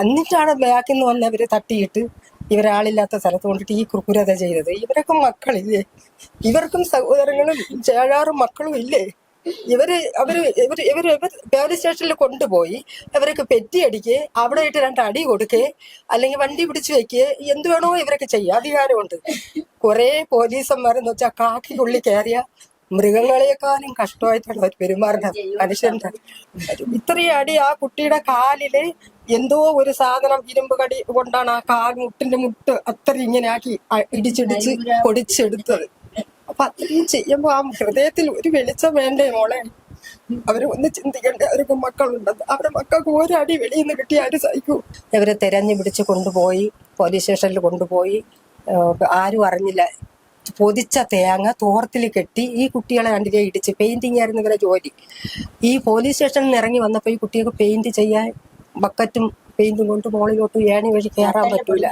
എന്നിട്ടാണ് ബാക്കിൽ നിന്ന് വന്ന് അവരെ തട്ടിയിട്ട് ഇവരാളില്ലാത്ത സ്ഥലത്ത് കൊണ്ടിട്ട് ഈ കുർക്കുരത ചെയ്തത്. ഇവരൊക്കെ മക്കളില്ലേ? ഇവർക്കും സഹോദരങ്ങളും ചേഴാറും മക്കളും ഇല്ലേ? ഇവർ അവർ ഇവർ ഇവർ പോലീസ് സ്റ്റേഷനിൽ കൊണ്ടുപോയി ഇവരൊക്കെ പെറ്റിയടിക്ക് അവിടെ ഇട്ട് രണ്ട് അടി കൊടുക്കേ അല്ലെങ്കിൽ വണ്ടി പിടിച്ചു വെക്കേ എന്ത് വേണോ ഇവരൊക്കെ ചെയ്യാം. അധികാരമുണ്ട്. കുറെ പോലീസന്മാരെന്ന് വെച്ചാൽ ഉള്ളി കയറിയ മൃഗങ്ങളെക്കാളും കഷ്ടമായിട്ടുള്ള ഒരു പെരുമാറുന്ന മനുഷ്യന്റെ ഇത്രയും അടി ആ കുട്ടിയുടെ കാലിൽ എന്തോ ഒരു സാധനം ഇരുമ്പ് കടി കൊണ്ടാണ് ആ കാൽ മുട്ടിന്റെ മുട്ട് അത്ര ഇങ്ങനെ ആക്കി ഇടിച്ചിടിച്ച് പൊടിച്ചെടുത്തത്. അപ്പൊ അത്രയും ചെയ്യുമ്പോ ആ ഹൃദയത്തിൽ ഒരു വെളിച്ചം വേണ്ടേ മോളെ? അവർ ഒന്ന് ചിന്തിക്കണ്ടേ? അവർക്ക് മക്കളുണ്ടെന്ന് അവരുടെ മക്കൾക്ക് ഒരു അടി വെളിയിൽ നിന്ന് കിട്ടി ആര് സഹിക്കൂ? ഇവരെ തെരഞ്ഞു പിടിച്ച് കൊണ്ടുപോയി പോലീസ് സ്റ്റേഷനിൽ കൊണ്ടുപോയി. ആരും അറിഞ്ഞില്ല. പൊതിച്ച തേങ്ങ തോർത്തിൽ കെട്ടി ഈ കുട്ടികളെ കണ്ടില്ലേ ഇടിച്ച് പെയിന്റിങ് ആയിരുന്നു ഇവരെ ജോലി. ഈ പോലീസ് സ്റ്റേഷനിൽ നിന്ന് ഇറങ്ങി വന്നപ്പോൾ ഈ കുട്ടികൾക്ക് പെയിന്റ് ചെയ്യാൻ ബക്കറ്റും പെയിന്റും കൊണ്ട് മോളിലോട്ട് ഏണി വഴി കയറാൻ പറ്റൂല.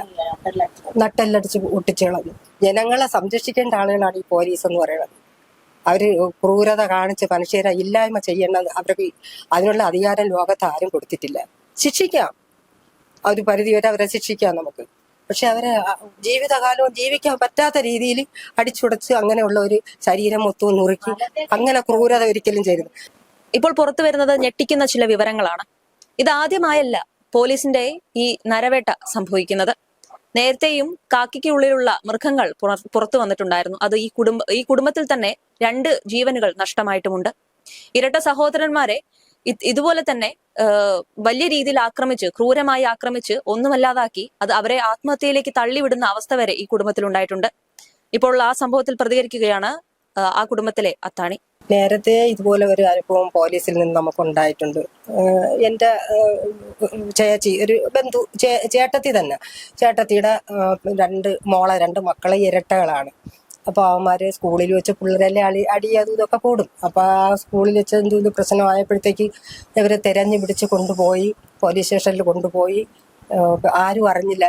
നട്ടെല്ലടിച്ച് ഒട്ടിച്ചുകളഞ്ഞു ജനങ്ങളെ സംരക്ഷിക്കേണ്ട ആളുകളാണ് ഈ പോലീസ് എന്ന് പറയുന്നത്. അവർ ക്രൂരത കാണിച്ച് മനുഷ്യരെ ഇല്ലായ്മ ചെയ്യേണ്ടത് അവർക്ക് അതിനുള്ള അധികാരം ലോകത്ത് ആരും കൊടുത്തിട്ടില്ല. ശിക്ഷിക്കാം. അവർ ഒരു പരിധി വരെ അവരെ ശിക്ഷിക്കാം നമുക്ക്. പക്ഷെ അവരെ ജീവിതകാലവും ജീവിക്കാൻ പറ്റാത്ത രീതിയിൽ അടിച്ചുടച്ച് അങ്ങനെയുള്ള ഒരു ശരീരം മൊത്തവും നുറുക്കി അങ്ങനെ ക്രൂരത ഒരിക്കലും ചെയ്തു ഇപ്പോൾ പുറത്തു വരുന്നത് ഞെട്ടിക്കുന്ന ചില വിവരങ്ങളാണ്. ഇത് ഇതാദ്യമായല്ല പോലീസിന്റെ ഈ നരവേട്ട സംഭവിക്കുന്നത്. നേരത്തെയും കാക്കിക്കുള്ളിലുള്ള മൃഗങ്ങൾ പുറ- പുറത്തു വന്നിട്ടുണ്ടായിരുന്നു. അത് ഈ കുടുംബ ഈ കുടുംബത്തിൽ തന്നെ രണ്ട് ജീവനുകൾ നഷ്ടമായിട്ടുമുണ്ട്. ഇരട്ട സഹോദരന്മാരെ ഇതുപോലെ തന്നെ വലിയ രീതിയിൽ ആക്രമിച്ച് ക്രൂരമായി ആക്രമിച്ച് ഒന്നുമല്ലാതാക്കി അത് അവരെ ആത്മഹത്യയിലേക്ക് തള്ളിവിടുന്ന അവസ്ഥ വരെ ഈ കുടുംബത്തിൽ ഉണ്ടായിട്ടുണ്ട്. ഇപ്പോൾ ആ സംഭവത്തിൽ പ്രതികരിക്കുകയാണ് ആ, കുടുംബത്തിലെ അത്താണി. നേരത്തെ ഇതുപോലെ ഒരു അനുഭവം പോലീസിൽ നിന്ന് നമുക്ക് ഉണ്ടായിട്ടുണ്ട് ഏഹ് ചേച്ചി ഒരു ബന്ധു ചേട്ടത്തി തന്നെ. ചേട്ടത്തിയുടെ രണ്ട് മോളെ രണ്ട് മക്കളെ ഇരട്ടകളാണ്. അപ്പൊ അവന്മാര് സ്കൂളിൽ വെച്ച് പിള്ളേരെല്ലാം അടി അടി അതും ഇതൊക്കെ കൂടും. അപ്പൊ ആ സ്കൂളിൽ വെച്ച് എന്തെങ്കിലും പ്രശ്നമായപ്പോഴത്തേക്ക് ഇവരെ തെരഞ്ഞു പിടിച്ച് കൊണ്ടുപോയി പോലീസ് സ്റ്റേഷനിൽ കൊണ്ടുപോയി. ആരും അറിഞ്ഞില്ല.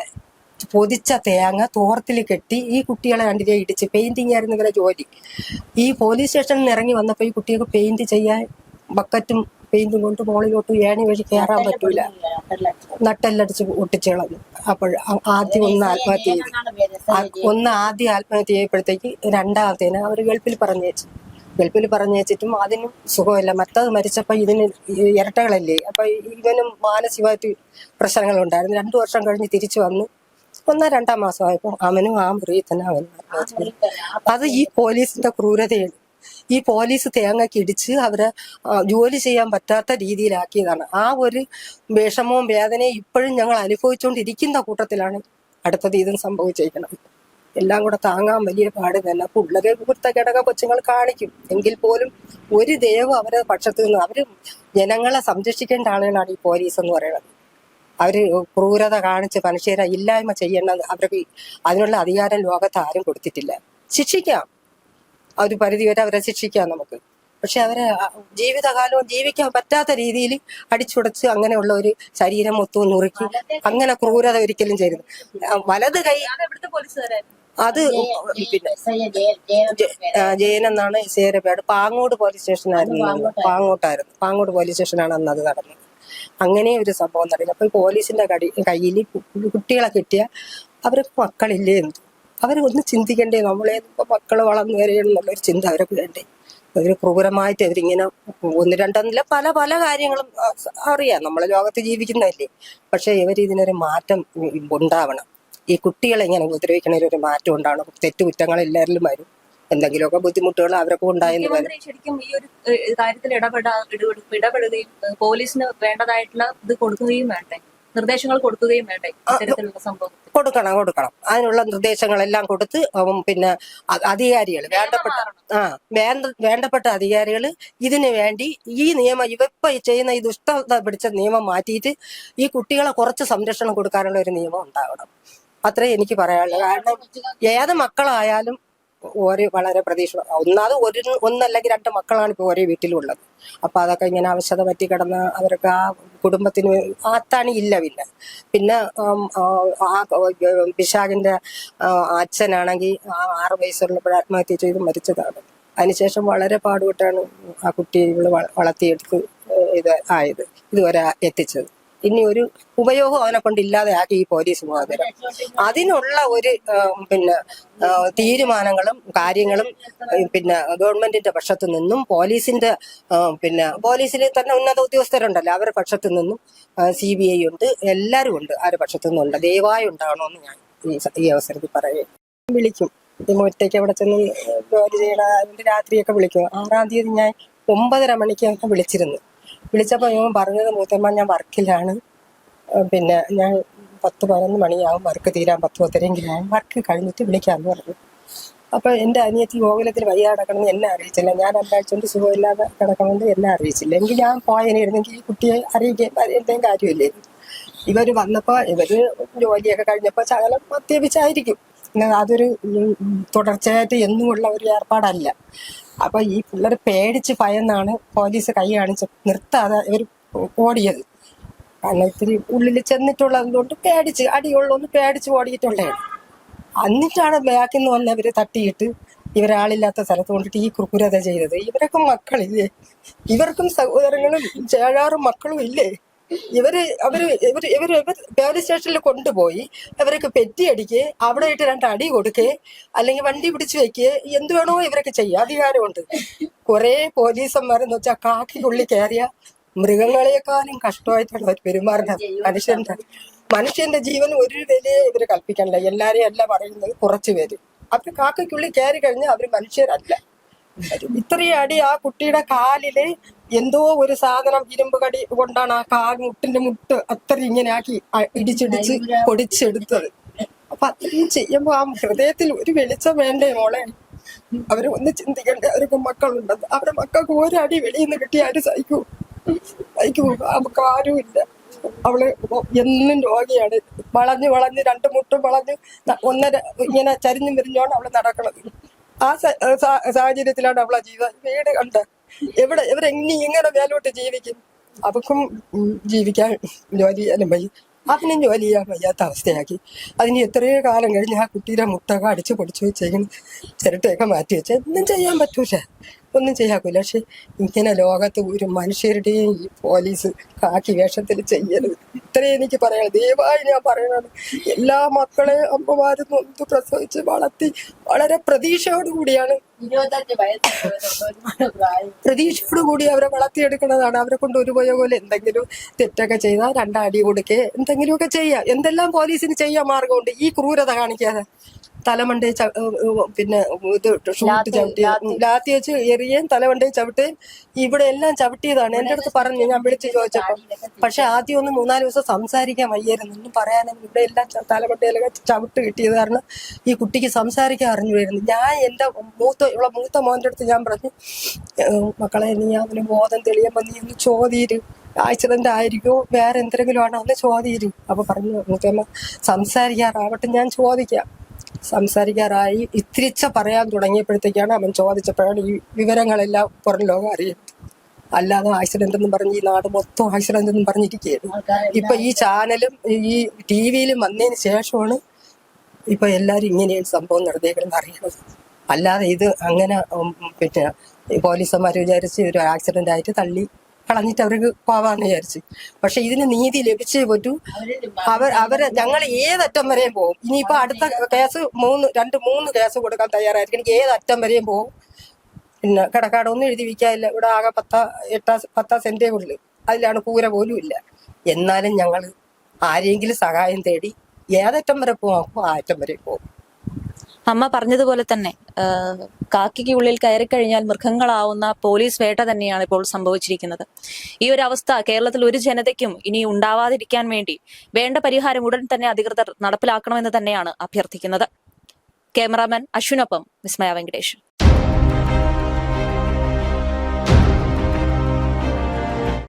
പൊതിച്ച തേങ്ങ തോർത്തിൽ കെട്ടി ഈ കുട്ടികളെ രണ്ടിനെ ഇടിച്ച് പെയിന്റിങ് ആയിരുന്നു ഇവരെ ജോലി. ഈ പോലീസ് സ്റ്റേഷനിൽ നിന്ന് ഇറങ്ങി വന്നപ്പോൾ ഈ കുട്ടികൾക്ക് പെയിന്റ് ചെയ്യാൻ ബക്കറ്റും പെയിന്റും കൊണ്ട് മോളിലോട്ട് ഏണി വഴി കയറാൻ പറ്റൂല. നട്ടെല്ലടിച്ച് ഒട്ടിച്ചിളഞ്ഞു അപ്പോൾ ആദ്യം ഒന്ന് ആത്മഹത്യ ചെയ്തു. ഒന്ന് ആദ്യം ആത്മഹത്യ ചെയ്യപ്പോഴത്തേക്ക് രണ്ടാമത്തേന് അവർ ഗൾഫിൽ പറഞ്ഞേച്ചു ഗൾഫിൽ പറഞ്ഞേച്ചിട്ടും അതിനും സുഖമില്ല. മറ്റത് മരിച്ചപ്പോൾ ഇതിന് ഇരട്ടകളല്ലേ? അപ്പൊ ഇവനും മാനസികമായിട്ട് പ്രശ്നങ്ങളുണ്ടായിരുന്നു. രണ്ടു വർഷം കഴിഞ്ഞ് തിരിച്ചു വന്നു. ഒന്നാം രണ്ടാം മാസമായപ്പോൾ അവനും ആ മുറിയിൽ തന്നെ അവനും അത് ഈ പോലീസിന്റെ ക്രൂരതയാണ്. ഈ പോലീസ് തേങ്ങയ്ക്ക് ഇടിച്ച് അവരെ ജോലി ചെയ്യാൻ പറ്റാത്ത രീതിയിലാക്കിയതാണ്. ആ ഒരു വിഷമവും വേദനയും ഇപ്പോഴും ഞങ്ങൾ അനുഭവിച്ചുകൊണ്ടിരിക്കുന്ന കൂട്ടത്തിലാണ് അടുത്തത് ഇതും സംഭവിച്ചേക്കുന്നത്. എല്ലാം കൂടെ താങ്ങാൻ വലിയ പാട് തന്നെ. പിള്ളേരെ ഘടക കൊച്ചുങ്ങൾ കാണിക്കും. എങ്കിൽ പോലും ഒരു ദൈവം അവരെ പക്ഷത്ത് നിന്ന് അവർ ജനങ്ങളെ സംരക്ഷിക്കേണ്ട ആളുകളാണ് ഈ പോലീസ് എന്ന് പറയുന്നത്. അവർ ക്രൂരത കാണിച്ച് മനുഷ്യരെ ഇല്ലായ്മ ചെയ്യേണ്ടത് അവർക്ക് അതിനുള്ള അധികാരം ലോകത്ത് ആരും കൊടുത്തിട്ടില്ല. ശിക്ഷിക്കാം. ഒരു പരിധി വരെ അവരെ ശിക്ഷിക്കാം നമുക്ക്. പക്ഷെ അവരെ ജീവിതകാലവും ജീവിക്കാൻ പറ്റാത്ത രീതിയിൽ അടിച്ചുടച്ച് അങ്ങനെയുള്ള ഒരു ശരീരം മൊത്തവും നുറുക്കി അങ്ങനെ ക്രൂരത ഒരിക്കലും ചെയ്യരുത്. ആ, വലത് കൈ അത് പിന്നെ ജയൻ എന്നാണ് ഇസേരെ പേര്. പാങ്ങോട് പോലീസ് സ്റ്റേഷനായിരുന്നു പാങ്ങോട്ടായിരുന്നു. പാങ്ങോട് പോലീസ് സ്റ്റേഷനാണ് അന്ന് അത് നടന്നത്. അങ്ങനെ ഒരു സംഭവം നടന്നു. അപ്പൊ പോലീസിന്റെ കടി കയ്യിൽ കുട്ടികളെ കിട്ടിയ അവർക്ക് മക്കളില്ലേ എന്ന്. അവർ ഒന്ന് ചിന്തിക്കണ്ടേ നമ്മളെ മക്കൾ വളർന്നു എന്നുള്ളൊരു ചിന്ത അവരൊക്കെ വേണ്ടേ? അവർ ക്രൂരമായിട്ട് അവരിങ്ങനെ ഒന്ന് രണ്ടെന്നില്ല പല പല കാര്യങ്ങളും അറിയാം. നമ്മളെ ലോകത്ത് ജീവിക്കുന്നതല്ലേ. പക്ഷെ ഇവർ ഇതിനൊരു മാറ്റം ഉണ്ടാവണം. ഈ കുട്ടികളെ ഇങ്ങനെ ഉപദ്രവിക്കണതിൽ ഒരു മാറ്റം ഉണ്ടാവണം. തെറ്റുകുറ്റങ്ങൾ എല്ലാവരിലും വരും. എന്തെങ്കിലുമൊക്കെ ബുദ്ധിമുട്ടുകൾ അവരൊക്കെ ഉണ്ടായെന്ന് വരും. ശരിക്കും ഈ ഒരു കാര്യത്തിൽ ഇടപെടാ ഇടപെട- ഇടപെടുകയും പോലീസിന് വേണ്ടതായിട്ടുള്ള ഇത് കൊടുക്കുകയും വേണ്ടേ? നിർദ്ദേശങ്ങൾ കൊടുക്കുകയും വേണ്ടേ ഇത്തരത്തിലുള്ള സംഭവം കൊടുക്കണം കൊടുക്കണം. അതിനുള്ള നിർദ്ദേശങ്ങളെല്ലാം കൊടുത്ത് പിന്നെ അധികാരികൾ വേണ്ടപ്പെട്ട ആ വേണ്ട വേണ്ടപ്പെട്ട അധികാരികൾ ഇതിനു വേണ്ടി ഈ നിയമം ഇവപ്പ ചെയ്യുന്ന ഈ ദുഷ്ടത പിടിച്ച നിയമം മാറ്റിയിട്ട് ഈ കുട്ടികളെ കുറച്ച് സംരക്ഷണം കൊടുക്കാനുള്ള ഒരു നിയമം ഉണ്ടാവണം. അത്രേ എനിക്ക് പറയാനുള്ളത് കാരണം ഏത് മക്കളായാലും ഒരു വളരെ പ്രതീക്ഷ ഒന്നാമത് ഒരു ഒന്നല്ലെങ്കിൽ രണ്ട് മക്കളാണ് ഇപ്പോൾ ഒരേ വീട്ടിലുള്ളത്. അപ്പൊ അതൊക്കെ ഇങ്ങനെ ആവശ്യത പറ്റി കിടന്ന് അവർക്ക് ആ കുടുംബത്തിന് ആത്താണ് ഇല്ല പിന്നെ. പിന്നെ ആ, ആ അച്ഛനാണെങ്കിൽ ആ ആറ് വയസ്സുള്ളപ്പോൾ ആത്മഹത്യ ചെയ്ത് മരിച്ചതാണ്. അതിനുശേഷം വളരെ പാടുപെട്ടാണ് ആ കുട്ടിയെ ഇവൾ വള- വളർത്തിയെടുത്ത് ഇത് ആയത് ഇതുവരെ എത്തിച്ചത്. ഇനി ഒരു ഉപയോഗം അവനെ കൊണ്ട് ഇല്ലാതെ ആക്കി ഈ പോലീസ് മുഖാന്തരം. അതിനുള്ള ഒരു പിന്നെ തീരുമാനങ്ങളും കാര്യങ്ങളും പിന്നെ ഗവൺമെന്റിന്റെ പക്ഷത്തു നിന്നും പോലീസിന്റെ പിന്നെ പോലീസിൽ തന്നെ ഉന്നത ഉദ്യോഗസ്ഥരുണ്ടല്ലോ അവരുടെ പക്ഷത്തു നിന്നും സി ബി ഐ ഉണ്ട് എല്ലാവരും ഉണ്ട് ആരുടെ പക്ഷത്തു നിന്നുണ്ട് ദയവായി ഉണ്ടാകണമെന്ന് ഞാൻ ഈ അവസരത്തിൽ പറയും വിളിക്കും. ഒറ്റയ്ക്ക് അവിടെ ചെന്ന് ജോലി ചെയ്യണ രാത്രിയൊക്കെ വിളിക്കും. ആറാം തീയതി ഞാൻ ഒമ്പതര മണിക്ക് വിളിച്ചിരുന്നു വിളിച്ചപ്പോൾ ഞാൻ പറഞ്ഞത് മൂത്തമ്മ ഞാൻ വർക്കിലാണ്. പിന്നെ ഞാൻ പത്ത് പതിനൊന്ന് മണിയാവും വർക്ക് തീരാൻ പത്ത് പത്തരെങ്കിലാകും വർക്ക് കഴിഞ്ഞിട്ട് വിളിക്കാമെന്ന് പറഞ്ഞു. അപ്പോൾ എന്റെ അനിയത്തി ഗോകുലത്തിൽ വയ്യ കിടക്കണമെന്ന് എന്നെ അറിയിച്ചില്ല. ഞാൻ രണ്ടാഴ്ച കൊണ്ട് സുഖമില്ലാതെ കിടക്കണമെന്ന് എന്നെ അറിയിച്ചില്ല. എങ്കിൽ ഞാൻ പോയതിനായിരുന്നെങ്കിൽ ഈ കുട്ടിയെ അറിയിക്കാൻ എന്തെങ്കിലും കാര്യമില്ലായിരുന്നു ഇവർ വന്നപ്പോൾ ഇവർ ജോലിയൊക്കെ കഴിഞ്ഞപ്പോ ശകലം മദ്യപിച്ചായിരിക്കും. അതൊരു തുടർച്ചയായിട്ട് എന്നുമുള്ള ഒരു ഏർപ്പാടല്ല. അപ്പൊ ഈ പിള്ളേർ പേടിച്ച് ഭയന്നാണ് പോലീസ് കൈ കാണിച്ച് നിർത്താതെ ഇവർ ഓടിയത്. കാരണം ഇത്തിരി ഉള്ളിൽ ചെന്നിട്ടുള്ളത് കൊണ്ട് പേടിച്ച് അടിയുള്ളൊന്ന് പേടിച്ച് ഓടിയിട്ടുള്ളതാണ് എന്നിട്ടാണ് ബാക്കിൽ നിന്ന് വന്ന് ഇവർ തട്ടിയിട്ട് ഇവരാളില്ലാത്ത സ്ഥലത്ത് കൊണ്ടിട്ട് ഈ ക്രൂരത ചെയ്തത്. ഇവരൊക്കെ മക്കളില്ലേ? ഇവർക്കും സഹോദരങ്ങളും ചേഴാറും മക്കളും ഇല്ലേ? ഇവർ അവർ ഇവർ ഇവർ പോലീസ് സ്റ്റേഷനിൽ കൊണ്ടുപോയി അവരൊക്കെ പെറ്റിയടിക്ക് അവിടെ ഇട്ട് രണ്ട് അടി കൊടുക്കേ അല്ലെങ്കിൽ വണ്ടി പിടിച്ചു വെക്കേ എന്ത് വേണോ ഇവരൊക്കെ ചെയ്യുക അധികാരമുണ്ട്. കുറെ പോലീസന്മാരെന്ന് വെച്ചാൽ കാക്കിനുള്ളിൽ കയറിയ മൃഗങ്ങളെക്കാളും കഷ്ടമായിട്ടാണ് അവർ പെരുമാറുന്നത്. മനുഷ്യന്റെ മനുഷ്യന്റെ ജീവൻ ഒരു വിലയെ ഇവർ കൽപ്പിക്കണില്ല എല്ലാരെയും അല്ല പറയുന്നത് കുറച്ചു പേര്. അവർ കാക്കയ്ക്കുള്ളിൽ കയറി കഴിഞ്ഞാൽ അവർ മനുഷ്യരല്ല. ഇത്രയും അടി ആ കുട്ടിയുടെ കാലിൽ എന്തോ ഒരു സാധനം ഇരുമ്പ് കടി കൊണ്ടാണ് ആ കാൽ മുട്ടിന്റെ മുട്ട് അത്ര ഇങ്ങനെ ആക്കി ഇടിച്ചിടിച്ച് പൊടിച്ചെടുത്തത്. അപ്പൊ അത്രയും ചെയ്യുമ്പോ ആ ഹൃദയത്തിൽ ഒരു വെളിച്ചം വേണ്ടേ മോളെ? അവർ ഒന്ന് ചിന്തിക്കണ്ടേ? അവർക്ക് മക്കളുണ്ടെന്ന് അവരുടെ മക്കൾക്ക് ഒരടി വെളിയിൽ നിന്ന് കിട്ടിയ ആര് സഹിക്കൂ. സഹിക്കൂ. നമുക്ക് ആരുമില്ല അവൾ എന്നും രോഗിയാണ്. വളഞ്ഞ് വളഞ്ഞ് രണ്ട് മുട്ടും വളഞ്ഞ് ഒന്നര ഇങ്ങനെ ചരിഞ്ഞു മെരിഞ്ഞോണ്ട് അവൾ നടക്കണത്. ആ സാഹചര്യത്തിലാണ് അവളെ ജീവിതം വീട് കണ്ട. എവിടെ ഇവരെങ്ങനെ ഇങ്ങനെ മേലോട്ട് ജീവിക്കും? അവർക്കും ജീവിക്കാൻ ജോലി ചെയ്യാനും വയ്യ അതിനും ജോലി ചെയ്യാൻ വയ്യാത്ത അവസ്ഥയാക്കി. അതിന് എത്രയോ കാലം കഴിഞ്ഞ് ആ കുട്ടിയുടെ മുട്ടൊക്കെ അടിച്ചു പൊടിച്ചു വെച്ചേക്കും ചിരട്ടയൊക്കെ മാറ്റി വെച്ച്. ഒന്നും ചെയ്യാൻ പറ്റൂല. ഒന്നും ചെയ്യാക്കൂല പക്ഷെ ഇങ്ങനെ ലോകത്ത് ഒരു മനുഷ്യരുടെയും ഈ പോലീസ് കാക്കി വേഷത്തിൽ ചെയ്യരുത്. ഇത്രയും എനിക്ക് പറയാം ദയവായി ഞാൻ പറയണത്. എല്ലാ മക്കളെ അമ്മമാരും നൊന്ത് പ്രസവിച്ച് വളർത്തി വളരെ പ്രതീക്ഷയോടുകൂടിയാണ് പ്രതീക്ഷയോടുകൂടി അവരെ വളർത്തിയെടുക്കുന്നതാണ് അവരെ കൊണ്ട് ഒരു എന്തെങ്കിലും തെറ്റൊക്കെ ചെയ്താൽ രണ്ടടി കൊടുക്കേ. എന്തെങ്കിലുമൊക്കെ ചെയ്യാം. എന്തെല്ലാം പോലീസിന് ചെയ്യാൻ മാർഗമുണ്ട്? ഈ ക്രൂരത കാണിക്കാതെ. തലമണ്ടേ പിന്നെ ഇത് ഷൂട്ട് ചവിട്ടി ലാത്തി. വെച്ച് എറിയേം തലമണ്ടി ചവിട്ടുകയും ഇവിടെ എല്ലാം ചവിട്ടിയതാണ്. എന്റെ അടുത്ത് പറഞ്ഞു ഞാൻ വിളിച്ചു ചോദിച്ചപ്പോൾ പക്ഷെ ആദ്യം ഒന്ന് മൂന്നാൽ ദിവസം സംസാരിക്കാൻ വയ്യായിരുന്നു. ഒന്നും പറയാനും ഇവിടെ എല്ലാം തലമണ്ടയിലൊക്കെ ചവിട്ട് കിട്ടിയത് കാരണം ഈ കുട്ടിക്ക് സംസാരിക്കാൻ അറിഞ്ഞു വരുന്നു ഞാൻ എന്റെ മൂത്ത ഇവിടെ മൂത്ത മോന്റെ അടുത്ത് ഞാൻ പറഞ്ഞു മക്കളെ നീ അവന് ബോധം തെളിയുമ്പോൾ നീ ഒന്ന് ചോദിയിരു. ആക്സിഡന്റ് ആയിരിക്കോ? വേറെ എന്തെങ്കിലും ആണോ? അന്ന് ചോദിയിരു. അപ്പൊ പറഞ്ഞു മൂത്തമ്മ സംസാരിക്കാറാവട്ടെ ഞാൻ ചോദിക്കാം. സംസാരിക്കാറായി ഇത്തിരിച്ച പറയാൻ തുടങ്ങിയപ്പോഴത്തേക്കാണ് അവൻ ചോദിച്ചപ്പോഴാണ് ഈ വിവരങ്ങളെല്ലാം പുറം ലോകം അറിയുന്നത്. അല്ലാതെ ആക്സിഡന്റ് എന്നും പറഞ്ഞ് ഈ നാട് മൊത്തം ആക്സിഡന്റ് എന്നും പറഞ്ഞിരിക്കുകയാണ്. ഇപ്പൊ ഈ ചാനലും ഈ ടി വിയിലും വന്നതിന് ശേഷമാണ് ഇപ്പൊ എല്ലാരും ഇങ്ങനെയാണ് സംഭവം നടന്നേക്കണെന്ന് അറിയണത് അല്ലാതെ ഇത് അങ്ങനെ പിന്നെ പോലീസുമാർ വിചാരിച്ച് ഒരു ആക്സിഡന്റ് ആയിട്ട് തള്ളി കളഞ്ഞിട്ട് അവർക്ക് പോവാന്ന് വിചാരിച്ചു. പക്ഷെ ഇതിന് നീതി ലഭിച്ചേ പറ്റൂ. അവർ അവരെ ഞങ്ങൾ ഏതറ്റം വരെയും പോകും ഇനിയിപ്പോ അടുത്ത കേസ് മൂന്ന് രണ്ട് മൂന്ന് കേസ് കൊടുക്കാൻ തയ്യാറായിരിക്കും. എനിക്ക് ഏതറ്റം വരെയും പോകും പിന്നെ കിടക്കാടൊന്നും എഴുതി വിൽക്കാനില്ല ഇവിടെ ആകെ പത്ത എട്ടാ പത്താ സെന്റേ ഉള്ളു. അതിലാണ് കൂര പോലും ഇല്ല. എന്നാലും ഞങ്ങൾ ആരെങ്കിലും സഹായം തേടി ഏതറ്റം വരെ പോകും ആ അറ്റം വരെ പോകും അമ്മ പറഞ്ഞതുപോലെ തന്നെ കാക്കിക്ക് ഉള്ളിൽ കയറി കഴിഞ്ഞാൽ മൃഗങ്ങളാവുന്ന പോലീസ് വേട്ട തന്നെയാണ് ഇപ്പോൾ സംഭവിച്ചിരിക്കുന്നത്. ഈ ഒരു അവസ്ഥ കേരളത്തിൽ ഒരു ജനതയ്ക്കും ഇനി ഉണ്ടാവാതിരിക്കാൻ വേണ്ടി വേണ്ട പരിഹാരം ഉടൻ തന്നെ അധികൃതർ നടപ്പിലാക്കണമെന്ന് തന്നെയാണ് അഭ്യർത്ഥിക്കുന്നത്. ക്യാമറാമാൻ അശ്വിനൊപ്പം വിസ്മയ വെങ്കടേഷ്.